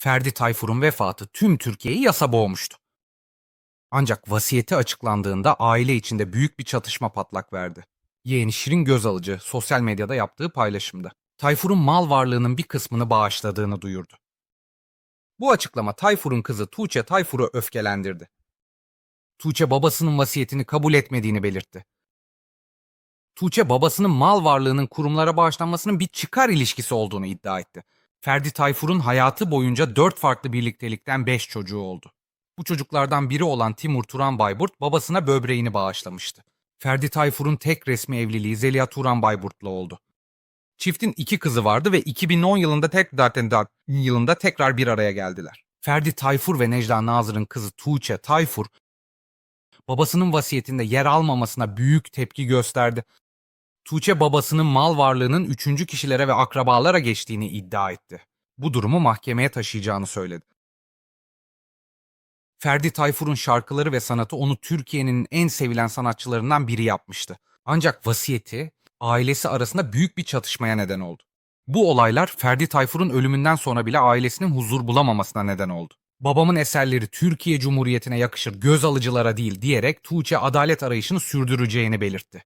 Ferdi Tayfur'un vefatı tüm Türkiye'yi yasa boğmuştu. Ancak vasiyeti açıklandığında aile içinde büyük bir çatışma patlak verdi. Yeğeni Şirin Gözalıcı sosyal medyada yaptığı paylaşımda Tayfur'un mal varlığının bir kısmını bağışladığını duyurdu. Bu açıklama Tayfur'un kızı Tuğçe Tayfur'u öfkelendirdi. Tuğçe babasının vasiyetini kabul etmediğini belirtti. Tuğçe babasının mal varlığının kurumlara bağışlanmasının bir çıkar ilişkisi olduğunu iddia etti. Ferdi Tayfur'un hayatı boyunca dört farklı birliktelikten beş çocuğu oldu. Bu çocuklardan biri olan Timur Turan Bayburt babasına böbreğini bağışlamıştı. Ferdi Tayfur'un tek resmi evliliği Zeliha Turan Bayburt'la oldu. Çiftin iki kızı vardı ve 2010 yılında tek yılında tekrar bir araya geldiler. Ferdi Tayfur ve Necla Nazır'ın kızı Tuğçe Tayfur babasının vasiyetinde yer almamasına büyük tepki gösterdi. Tuğçe babasının mal varlığının üçüncü kişilere ve akrabalara geçtiğini iddia etti. Bu durumu mahkemeye taşıyacağını söyledi. Ferdi Tayfur'un şarkıları ve sanatı onu Türkiye'nin en sevilen sanatçılarından biri yapmıştı. Ancak vasiyeti ailesi arasında büyük bir çatışmaya neden oldu. Bu olaylar Ferdi Tayfur'un ölümünden sonra bile ailesinin huzur bulamamasına neden oldu. Babamın eserleri Türkiye Cumhuriyeti'ne yakışır göz alıcılara değil diyerek Tuğçe adalet arayışını sürdüreceğini belirtti.